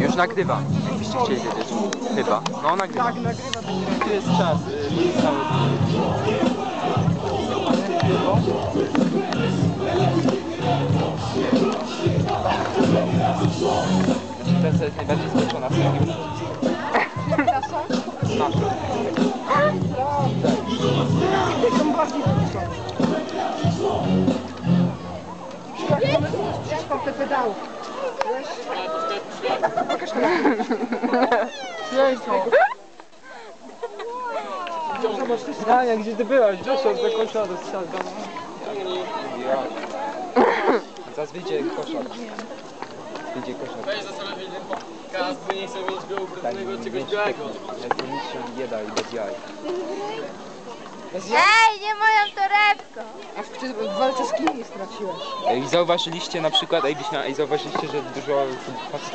Już nagrywam, jakbyście chcieli wiedzieć. Chyba. No nagrywam. Tak, nagrywa, to tu jest czas. y, cały. Ta jest najbardziej skończona w tym Nasza. Są bardziej. Jak mam te pedały? Pokaż to jest Dania, gdzie ty byłaś? Wyszedł, zakończona do strzału. Zaraz wyjdzie koszar. Wyjdzie koszar. Weź za sobie pokaz, bo nie chcę mieć go ubrudzonego od czegoś białego. Jak nic się nie da i bez jaj. Ej, nie moją torebką! A w, w walce z kim nie straciłeś? Ej, zauważyliście na przykład, ej, Wiśnia, ej, zauważyliście, że dużo facetach